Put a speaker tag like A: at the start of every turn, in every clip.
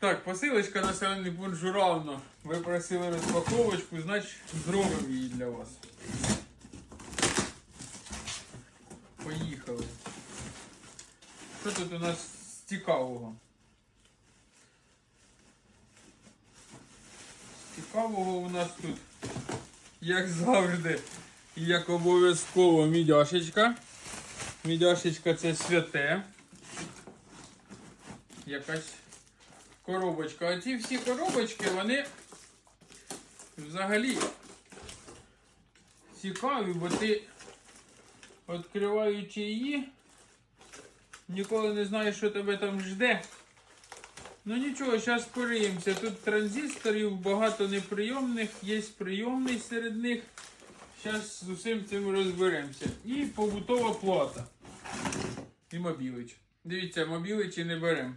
A: Так, посилочка населений пункт Журавно. Ви просили розпаковочку, значить зробимо її для вас. Поїхали. Що тут у нас цікавого? Цікавого у нас тут, як завжди, як обов'язково мідяшечка. Мідяшечка це святе. Якась коробочка. А ці всі коробочки, вони взагалі цікаві, бо ти, відкриваючи її, ніколи не знаєш, що тебе там жде. Ну нічого, зараз пориємося. Тут транзисторів багато неприйомних, є прийомний серед них. Зараз з усім цим розберемося. І побутова плата. І мобілич. Дивіться, мобіличі не беремо.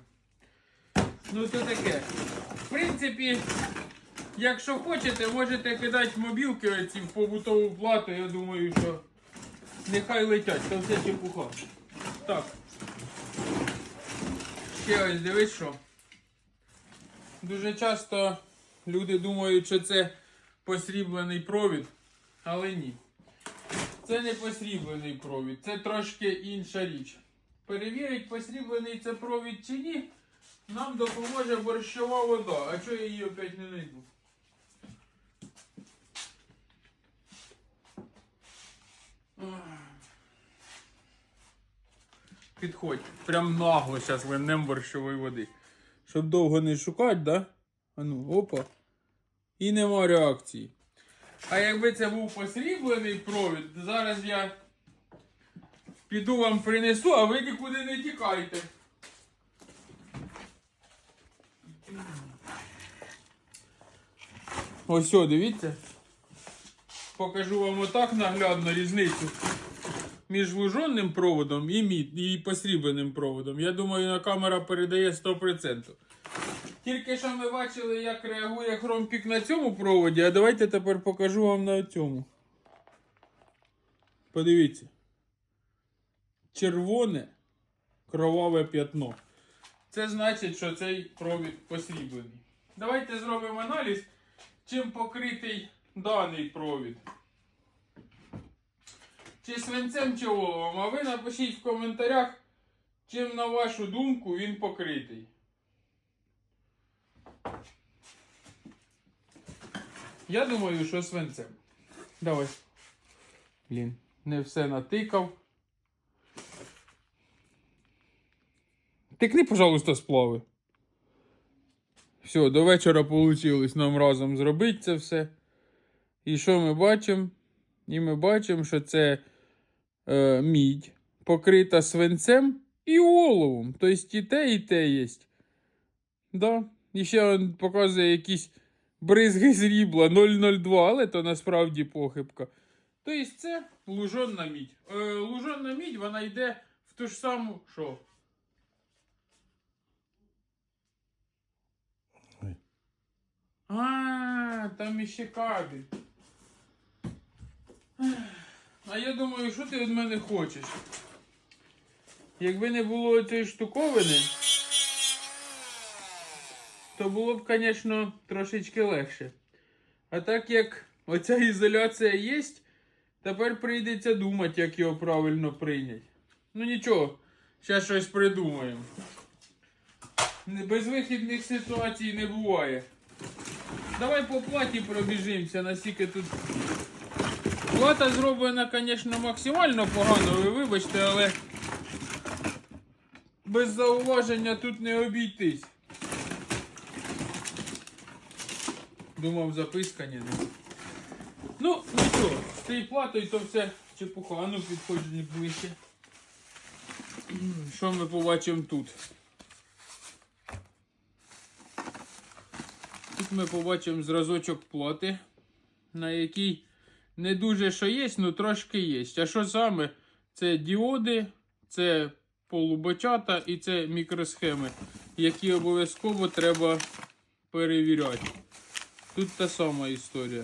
A: Ну то таке. В принципі, якщо хочете, можете кидати мобілки оці в побутову плату. Я думаю, що нехай летять, то все чепуха. Так. Ще ось дивись що. Дуже часто люди думають, що це посріблений провід, але ні. Це не посріблений провід, це трошки інша річ. Перевірить, посріблений це провід чи ні, нам допоможе борщова вода. А чого я її опять не знайду? Підходь. Прям нагло зараз винем борщової води. Щоб довго не шукати, да? А ну, опа. І нема реакції. А якби це був посріблений провід, зараз я піду вам принесу, а ви нікуди не тікайте. Ось, о, дивіться. Покажу вам отак наглядно різницю між лужонним проводом і, мід, і посрібленим проводом. Я думаю, на камера передає 100%. Тільки що ми бачили, як реагує хромпік на цьому проводі, а давайте тепер покажу вам на цьому. Подивіться. Червоне кроваве п'ятно. Це значить, що цей провід посріблений. Давайте зробимо аналіз, чим покритий даний провід. Чи свинцем, чи оловом. А ви напишіть в коментарях, чим, на вашу думку, він покритий. Я думаю, що свинцем. Давай. Блін, не все натикав. Тикни, пожалуйста, сплави. Все, до вечора вийшло нам разом зробити це все. І що ми бачимо? І ми бачимо, що це е, мідь покрита свинцем і оловом. Тобто і те, і те є. Да. І ще він показує якісь бризги срібла 002, але то насправді похибка. Тобто це лужонна мідь. Е, лужонна мідь вона йде в ту ж саму що?
B: Ой.
A: А, там іще кабель. А я думаю, що ти від мене хочеш? Якби не було цієї штуковини, то було б, звісно, трошечки легше. А так як оця ізоляція є, тепер прийдеться думати, як його правильно прийняти. Ну нічого, зараз щось придумаємо. Безвихідних ситуацій не буває. Давай по платі пробіжимося, наскільки тут. Плата зроблена, звісно, максимально погано, ви вибачте, але без зауваження тут не обійтись. Думав, записка ні. Ну, нічого, з цією платою то все чепуха. Ну підходь не ближче. Що ми побачимо тут? Тут ми побачимо зразочок плати, на якій не дуже що є, але трошки є. А що саме? Це діоди, це полубочата і це мікросхеми, які обов'язково треба перевіряти. Тут та сама історія.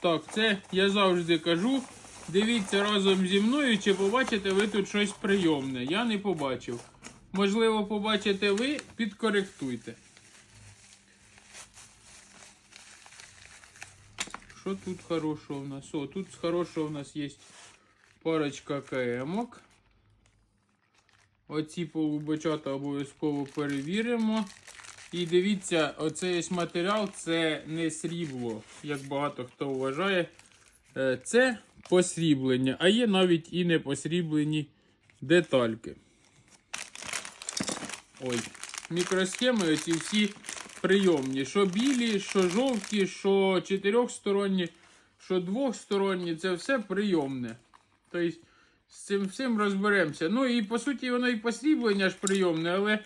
A: Так, це я завжди кажу. Дивіться разом зі мною, чи побачите ви тут щось прийомне. Я не побачив. Можливо, побачите ви, підкоректуйте. Що тут хорошого в нас? О, тут хорошого в нас є парочка КМок. Оці полубочата обов'язково перевіримо. І дивіться, оцей матеріал це не срібло, як багато хто вважає. Е, Це посріблення, а є навіть і не посріблені детальки. Ой, мікросхеми оці всі прийомні. Що білі, що жовті, що чотирьохсторонні, що двохсторонні, це все прийомне. Тобто з цим всім розберемося. Ну і по суті воно і посріблення ж прийомне, але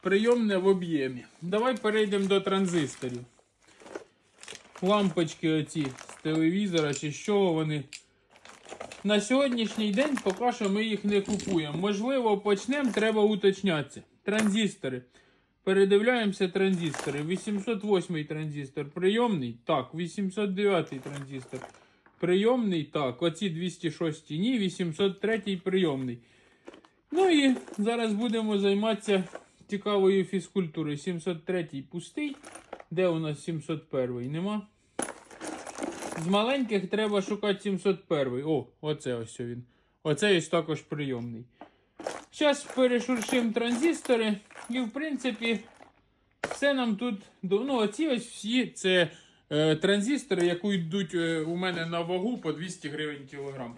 A: прийомне в об'ємі. Давай перейдемо до транзисторів. Лампочки оці з телевізора чи чого вони. На сьогоднішній день поки що ми їх не купуємо. Можливо, почнемо, треба уточнятися. Транзистори. Передивляємося транзистори. 808 транзистор прийомний? Так. 809 транзистор. Прийомний? Так. Оці 206 ні, 803 прийомний. Ну і зараз будемо займатися цікавою фізкультурою. 703 пустий. Де у нас 701? Нема. З маленьких треба шукати 701. О, оце ось він. Оце ось також прийомний. Зараз перешуршимо транзистори. І, в принципі, все нам тут. Ну, оці ось всі це е, транзистори, які йдуть е, у мене на вагу по 200 гривень кілограм.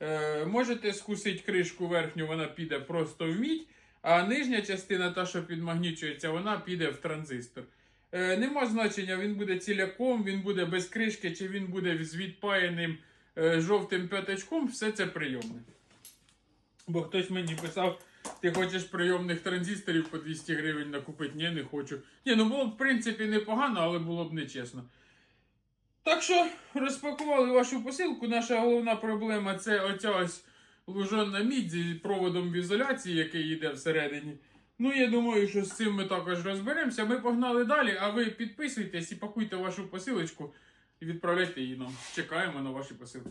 A: Е, можете скусити кришку верхню, вона піде просто в мідь, а нижня частина, та, що підмагнічується, вона піде в транзистор. Е, нема значення, він буде ціляком, він буде без кришки, чи він буде з відпаяним е, жовтим п'ятачком, все це прийомне. Бо хтось мені писав, ти хочеш прийомних транзисторів по 200 гривень накупити? Ні, не хочу. Ні, ну було б в принципі непогано, але було б нечесно. Так що розпакували вашу посилку. Наша головна проблема це оця ось лужонна мідь з проводом в ізоляції, який йде всередині. Ну, я думаю, що з цим ми також розберемося. Ми погнали далі, а ви підписуйтесь і пакуйте вашу посилочку і відправляйте її нам. Чекаємо на ваші посилки.